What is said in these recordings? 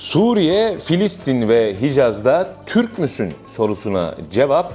Suriye, Filistin ve Hicaz'da Türk müsün sorusuna cevap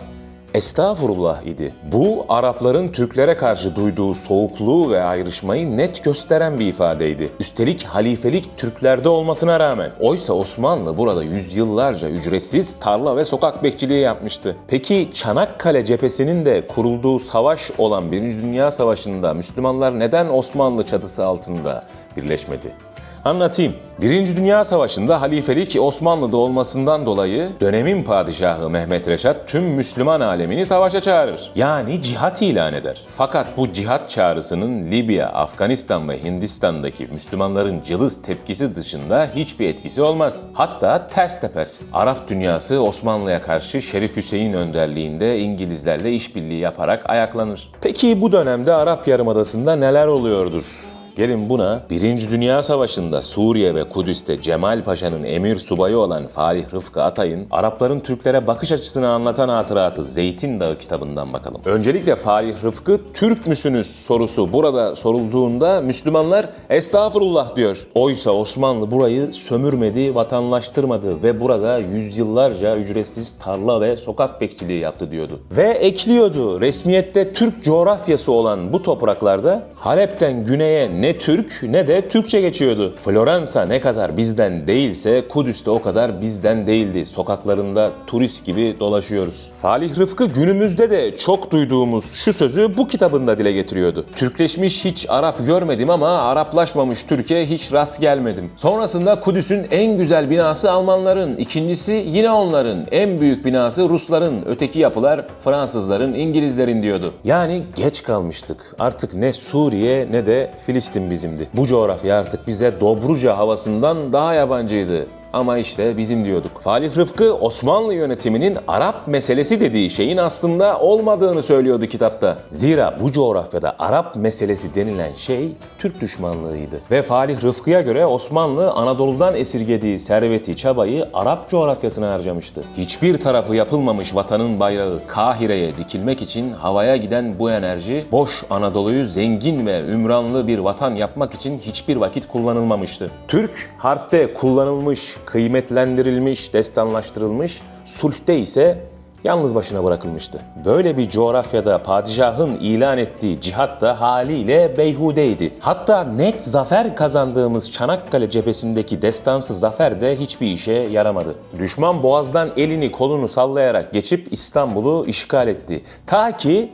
Estağfurullah idi. Bu Arapların Türklere karşı duyduğu soğukluğu ve ayrışmayı net gösteren bir ifadeydi. Üstelik halifelik Türklerde olmasına rağmen. Oysa Osmanlı burada yüzyıllarca ücretsiz tarla ve sokak bekçiliği yapmıştı. Peki Çanakkale cephesinin de kurulduğu savaş olan Birinci Dünya Savaşı'nda Müslümanlar neden Osmanlı çatısı altında birleşmedi? Anlatayım. Birinci Dünya Savaşı'nda halifelik Osmanlı'da olmasından dolayı dönemin padişahı Mehmet Reşat tüm Müslüman alemini savaşa çağırır. Yani cihat ilan eder. Fakat bu cihat çağrısının Libya, Afganistan ve Hindistan'daki Müslümanların cılız tepkisi dışında hiçbir etkisi olmaz. Hatta ters teper. Arap dünyası Osmanlı'ya karşı Şerif Hüseyin önderliğinde İngilizlerle işbirliği yaparak ayaklanır. Peki bu dönemde Arap Yarımadası'nda neler oluyordur? Gelin buna Birinci Dünya Savaşı'nda Suriye ve Kudüs'te Cemal Paşa'nın emir subayı olan Falih Rıfkı Atay'ın Arapların Türklere bakış açısını anlatan hatıratı Zeytin Dağı kitabından bakalım. Öncelikle Falih Rıfkı Türk müsünüz sorusu burada sorulduğunda Müslümanlar estağfurullah diyor. Oysa Osmanlı burayı sömürmedi, vatanlaştırmadı ve burada yüzyıllarca ücretsiz tarla ve sokak bekçiliği yaptı diyordu. Ve ekliyordu resmiyette Türk coğrafyası olan bu topraklarda Halep'ten güneye ne Türk ne de Türkçe geçiyordu. Floransa ne kadar bizden değilse Kudüs de o kadar bizden değildi. Sokaklarında turist gibi dolaşıyoruz. Falih Rıfkı günümüzde de çok duyduğumuz şu sözü bu kitabında dile getiriyordu. Türkleşmiş hiç Arap görmedim ama Araplaşmamış Türkiye hiç rast gelmedim. Sonrasında Kudüs'ün en güzel binası Almanların, ikincisi yine onların, en büyük binası Rusların, öteki yapılar Fransızların, İngilizlerin diyordu. Yani geç kalmıştık. Artık ne Suriye ne de Filistin bizimdi. Bu coğrafya artık bize Dobruca havasından daha yabancıydı. Ama işte bizim diyorduk. Falih Rıfkı Osmanlı yönetiminin Arap meselesi dediği şeyin aslında olmadığını söylüyordu kitapta. Zira bu coğrafyada Arap meselesi denilen şey Türk düşmanlığıydı. Ve Falih Rıfkı'ya göre Osmanlı Anadolu'dan esirgediği serveti, çabayı Arap coğrafyasına harcamıştı. Hiçbir tarafı yapılmamış vatanın bayrağı Kahire'ye dikilmek için havaya giden bu enerji boş Anadolu'yu zengin ve ümranlı bir vatan yapmak için hiçbir vakit kullanılmamıştı. Türk harpte kullanılmış, kıymetlendirilmiş, destanlaştırılmış, sulhte ise yalnız başına bırakılmıştı. Böyle bir coğrafyada padişahın ilan ettiği cihat da haliyle beyhudeydi. Hatta net zafer kazandığımız Çanakkale cephesindeki destansı zafer de hiçbir işe yaramadı. Düşman boğazdan elini kolunu sallayarak geçip İstanbul'u işgal etti. Ta ki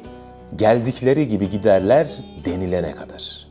geldikleri gibi giderler denilene kadar.